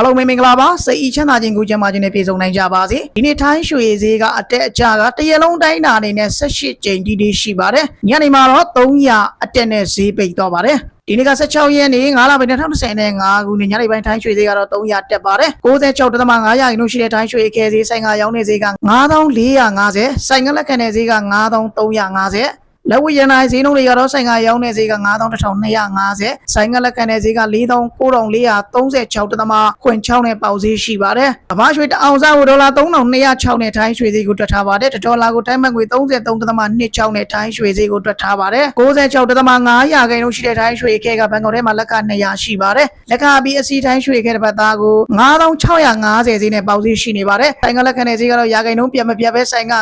အားလုံးပဲမင်္ဂလာပါစိတ်ဤချမ်းသာခြင်းကိုကျမ်းမာခြင်းနဲ့ပြည့်စုံနိုင်ကြပါစေဒီနေ့ထိုင်းရွှေဈေးကအတက်အကျကတရလုံးတိုင်းတာအနေနဲ့18ကျိန်တီးတီးရှိပါတယ်ညနေမှာတော့300အတက်နဲ့ဈေးပိတ်တော့ပါတယ်ဒီနေ့က16ရက်နေ့9လပိုင်း2025ခုနှစ်ညနေပိုင်းထိုင်းရွှေဈေးကတော့300တက်ပါတယ်96.5ရာခိုင်နှုန်းရှိတဲ့ထိုင်းရွှေအကယ်ဈေးဆိုင်ကရောင်းတဲ့ဈေးက9450ဆိုင်ကလက်ခံတဲ့ဈေးက9350 လက်ဝတ်ရန်နိုင်ဈေးနှုန်းတွေကတော့ဆိုင်ကရောင်းတဲ့ဈေးက9250ဆိုင်ကလက်ခံတဲ့ဈေးက4936တသမခွင်6နဲ့ပေါက်ဈေးရှိပါတယ်။အမရွှေတအောင်စားကိုဒေါ်လာ3206နဲ့ထိုင်းရွှေဈေးကိုတွက်ထားပါတယ်။ဒေါ်လာကိုတိုင်းမတ်ငွေ33တသမ26နဲ့ထိုင်းရွှေဈေးကိုတွက်ထားပါတယ်။96တသမ900ရာခိုင်နှုန်းရှိတဲ့ထိုင်းရွှေအခဲကဘန်ကောက်ထဲမှာလက်က200ရှိပါတယ်။လက်ကအပြီးအစီထိုင်းရွှေအခဲတစ်ပတ်သားကို9650ဈေးနဲ့ပေါက်ဈေးရှိနေပါတယ်။ဆိုင်ကလက်ခံတဲ့ဈေးကတော့ရာခိုင်နှုန်းပြန်မပြတ်ပဲဆိုင်က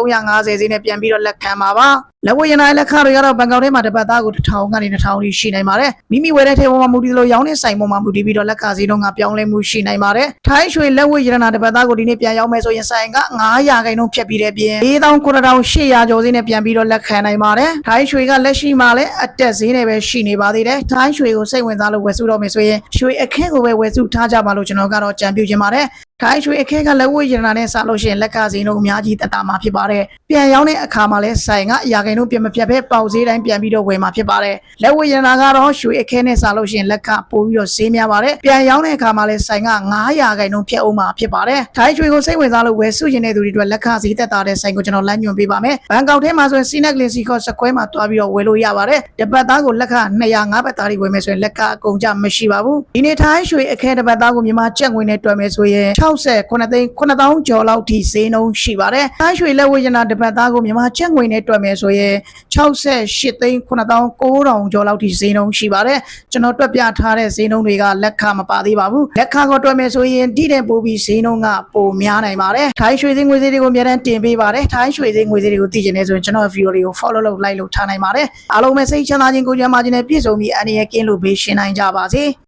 9350ဈေးနဲ့ပြန်ပြီးတော့လက်ခံပါပါ။ လက်ဝယ်ရနိုင်လက်ခတွေကတော့ဘန်ကောက်ထဲမှာတစ်ပတ်သားကို1000ကနေ2000ထိရှိနိုင်ပါတယ်မိမိဝယ်တဲ့ထဲပေါ်မှာမူတည်လို့ရောင်းတဲ့ဆိုင်ပေါ်မှာမူတည်ပြီးတော့လက်ခဈေးနှုန်းကပြောင်းလဲမှုရှိနိုင်ပါတယ်ထိုင်းရွှေလက်ဝယ်ရနာတစ်ပတ်သားကိုဒီနေ့ပြန်ရောင်းမယ်ဆိုရင်ဆိုင်က900ခိုင်နှုန်းဖြတ်ပြီးတဲ့ပြင်4900ကျော်ဈေးနဲ့ပြန်ပြီးတော့လက်ခံနိုင်ပါတယ်ထိုင်းရွှေကလက်ရှိမှာလည်းအတက်ဈေးနဲ့ပဲရှိနေပါသေးတယ်ထိုင်းရွှေကိုစိတ်ဝင်စားလို့ဝယ်စုတော့မယ်ဆိုရင်ရွှေအခက်ကိုပဲဝယ်စုထားကြပါလို့ကျွန်တော်ကတော့ကြံပြုချင်ပါတယ်ထိုင်းရွှေအခက်ကလက်ဝတ်ရတနာနဲ့စလို့ရှိရင်လက်ကစင်းတို့အများကြီးတက်တာမှာဖြစ်ပါတယ်။ပြန်ရောင်းတဲ့အခါမှာလဲဆိုင်ကအရာခိုင်တို့ပြန်မပြတ်ပဲပေါက်ဈေးတိုင်းပြန်ပြီးတော့ဝယ်မှာဖြစ်ပါတယ်။လက်ဝတ်ရတနာကတော့ရွှေအခက်နဲ့စလို့ရှိရင်လက်ကပိုပြီးတော့ဈေးများပါတယ်။ပြန်ရောင်းတဲ့အခါမှာလဲဆိုင်က900ခိုင်တို့ဖြတ်အောင်မှာဖြစ်ပါတယ်။ထိုင်းရွှေကိုစိတ်ဝင်စားလို့ဝယ်စုရင်တဲ့သူတွေအတွက်လက်ခဈေးတက်တာတဲ့ဆိုင်ကိုကျွန်တော်လမ်းညွှန်ပေးပါမယ်။ဘန်ကောက်ထဲမှာဆိုရင်စီနက်ဂလင်စီကော့စကွဲမှာတွားပြီးတော့ဝယ်လို့ရပါတယ်။တပတ်သားကိုလက်ခ205ဘတ်သားတွေဝယ်မယ်ဆိုရင်လက်ကအကုန်ကြမရှိပါဘူး။ဒီနေ့ထိုင်းရွှေအခက်တပတ်သားကိုမြန်မာကျပ်ငွေနဲ့တွက်မယ်ဆိုရင်69သိန်း9000ကျော်လောက်ထိဈေးနှုန်းရှိပါတယ်။တိုင်းရွှေလက်ဝဲရနာတစ်ပတ်သားကိုမြန်မာကျပ်ငွေနဲ့တွက်မယ်ဆိုရင်68သိန်း9000ကျော်လောက်ထိဈေးနှုန်းရှိပါတယ်။ကျွန်တော်တွက်ပြထားတဲ့ဈေးနှုန်းတွေကလက်ခမပါသေးပါဘူး။လက်ခကိုတွက်မယ်ဆိုရင်တိတဲ့ပို့ပြီးဈေးနှုန်းကပိုများနိုင်ပါတယ်။ထိုင်းရွှေဈေးငွေဈေးတွေကိုအများတန်းတင်ပေးပါတယ်။ထိုင်းရွှေဈေးငွေဈေးတွေကိုသိချင်နေဆိုရင်ကျွန်တော်ဗီဒီယိုတွေကို follow လုပ် like လုပ်ထားနိုင်ပါတယ်။အားလုံးပဲစိတ်ချမ်းသာခြင်းကိုယ်ကျန်းမာခြင်းနဲ့ပြည့်စုံပြီးအနေရကင်းလို့ဘေးရှင်းနိုင်ကြပါစေ။